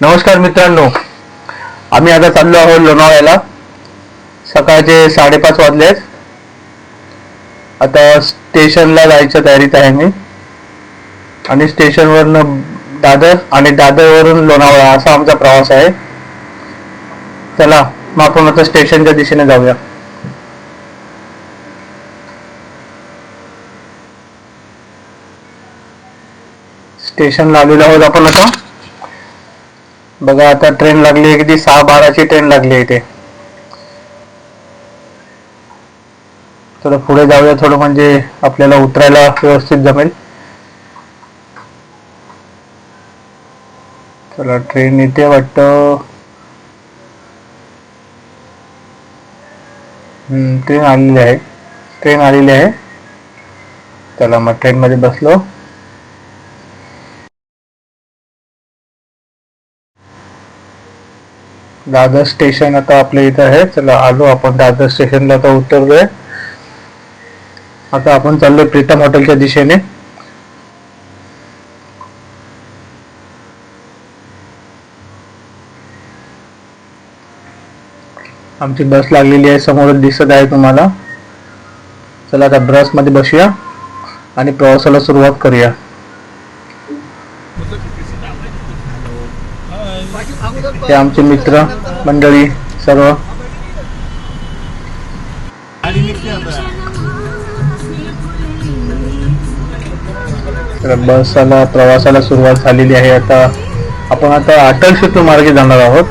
नमस्कार मित्रांनो आम्ही आता चाललो आहोत लोणावळ्याला. सकाळचे साडेपाच वाजले आहेत आता स्टेशनला जायच्या तयारीत आहे मी आणि स्टेशनवरनं दादर आणि दादरवरून लोणावळा असा आमचा प्रवास आहे. चला मग आपण आता स्टेशनच्या दिशेने जाऊया. स्टेशनला आलेलो आहोत आपण आता. बघा आता ट्रेन लागली आहे किती? सहा बाराची ट्रेन लागली आहे इथे. थोडं पुढे जाऊया थोडं म्हणजे आपल्याला उतरायला व्यवस्थित जमेल. चला ट्रेन इथे वाटतं. ट्रेन आलेली आहे. ट्रेन आलेली आहे. चला मग ट्रेन मध्ये बसलो. दादर स्टेशन आता आपल्या इथं आहे. चला आलो आपण दादर स्टेशनला आता उतरलोय आता आपण चाललोय प्रीतम हॉटेलच्या दिशेने. आमची बस लागलेली आहे समोर दिसत आहे तुम्हाला. चला आता बसमध्ये बसूया आणि प्रवासाला सुरुवात करूया. हे आमचे मित्र मंडळी सर्व. बसला प्रवासाला सुरुवात झालेली आहे. आता आपण आता अटल सेतू मार्गे जाणार आहोत.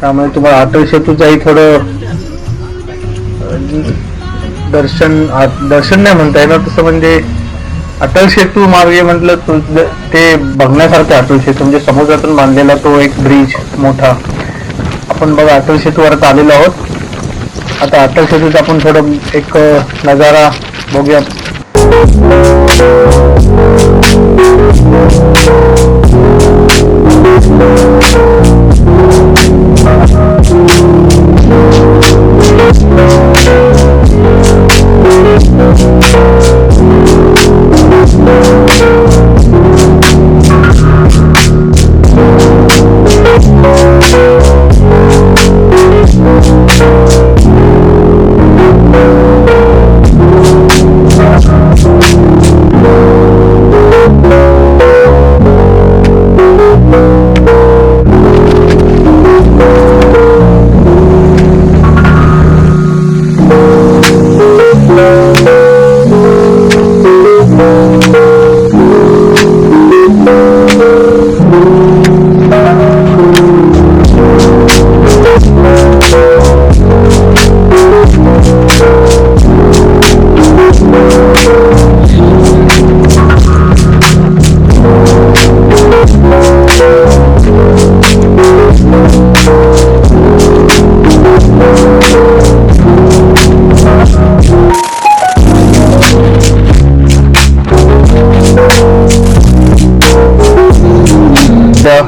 त्यामुळे तुम्हाला अटल सेतूचंही थोडं दर्शन दर्शन नाही म्हणता येणार. तसं म्हणजे अटल सेतू मार्गे म्हटलं ते बघण्यासारखं अटल सेतू. म्हणजे समुद्रातून बांधलेला तो एक ब्रिज मोठा. आपण बघा अटल सेतूवर आलेलो आहोत. आता अटल सेतूचा आपण थोडं एक नजारा बघूया. त्या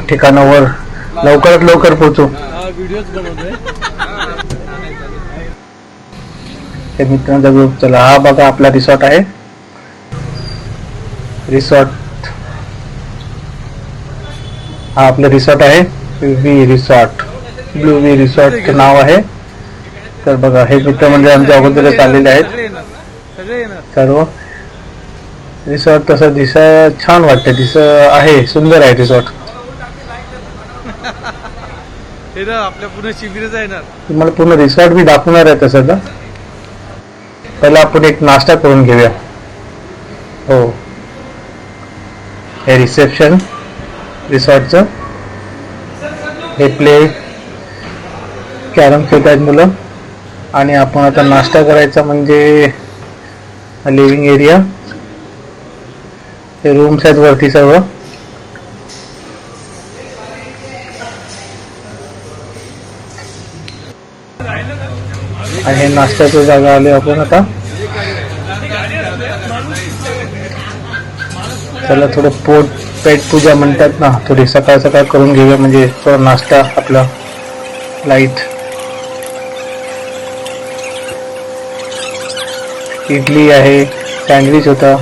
ठिकाणावर लवकरात लवकर पोहोचू. हे मित्रांचा ग्रुप चला हा बघा आपला रिसॉर्ट आहे. रिसॉर्ट हा आपलं रिसॉर्ट आहे. वी रिसॉर्ट ब्लू वी रिसॉर्टचं नाव आहे. तर बघा हे मित्र म्हणजे आमच्या अगोदरच आलेले आहेत. सर्व रिसॉर्ट तसं दिसा छान वाटतं दिस आहे सुंदर आहे रिसॉर्ट हे ना आपल्या पूर्ण शिबिरच येणार तुम्हाला पूर्ण रिसॉर्ट मी दाखवणार आहे तसं तर. पहिला आपण एक नाश्ता करून घेऊया. हो. हे रिसेप्शन रिसॉर्टचं हे प्ले कॅरम खेळतात मुलं. आणि आपण आता नाश्ता करायचा म्हणजे लिव्हिंग एरिया हे रूम्स आहेत वरती सर्व. नाश्त्याच्या जागा आले आपण आता. त्याला थोडं पोट पेट पूजा म्हणतात ना थोडी सकाळ सकाळ करून घेऊया म्हणजे थोडा नाश्ता आपला लाइट इडली आहे सँडविच होता.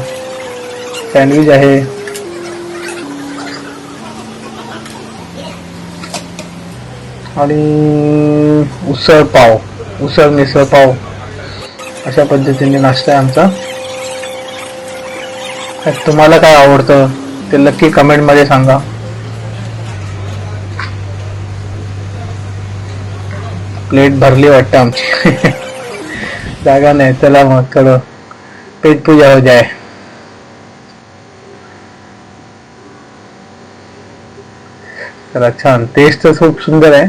सँडविच आहे. आणि उसळ पाव. उसळ मिसळ पाव अशा पद्धतीने नाश्ता आहे आमचा. तुम्हाला काय आवडतं ते नक्की कमेंटमध्ये सांगा. प्लेट भरली वाटतं आमची. जागा नाही चला मग कडं पेट पूजा हो जाय तर छान टेस्ट तर खूप सुंदर आहे.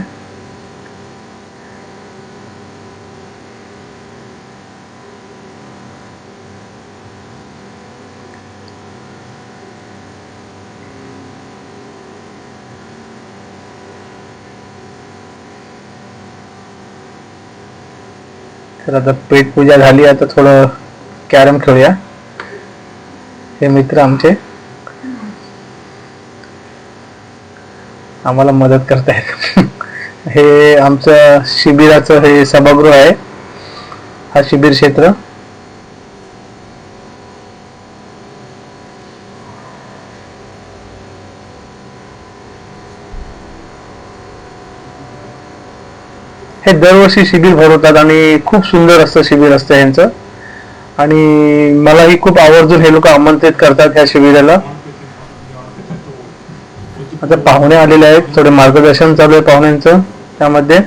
तर आता पेट पूजा झाली आता थोडं कॅरम खेळूया. हे मित्र आमचे. आम्हाला मदत करतायत. हे आमचं शिबिराचं हे सभागृह आहे. हा शिबिर क्षेत्र. हे दरवर्षी शिबिर भरवतात आणि खूप सुंदर असतं शिबिर असतं यांचं आणि मलाही खूप आवर्जून हे लोक आमंत्रित करतात ह्या शिबिराला. आता पाहुणे आलेले आहेत थोडे मार्गदर्शन चालू आहे पाहुण्यांचं त्यामध्ये.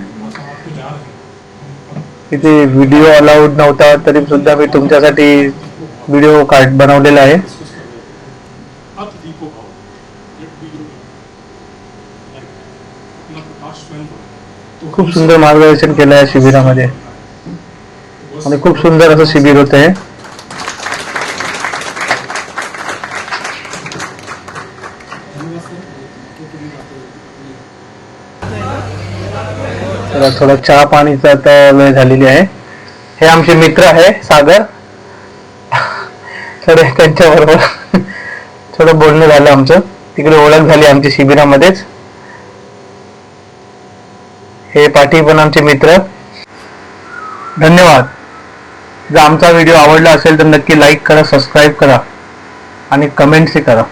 इथे व्हिडिओ अलाउड नव्हता तरी सुद्धा मी तुमच्यासाठी व्हिडिओ कार्ड बनवलेला आहे. खूप सुंदर मार्गदर्शन केलं आहे शिबिरामध्ये. आणि खूप सुंदर असं शिबिर होत आहे थोडं चहा पाणीचा आता वेळ झालेली आहे. हे आमचे मित्र आहे सागर. थोडे त्यांच्याबरोबर थोडं बोलणं झालं आमचं. तिकडे ओळख झाली आमच्या शिबिरामध्येच. हे पाठी पण आमचे मित्र. धन्यवाद. जर आमचा व्हिडिओ आवडला असेल तर नक्की लाईक करा सबस्क्राईब करा आणि कमेंट्सही करा.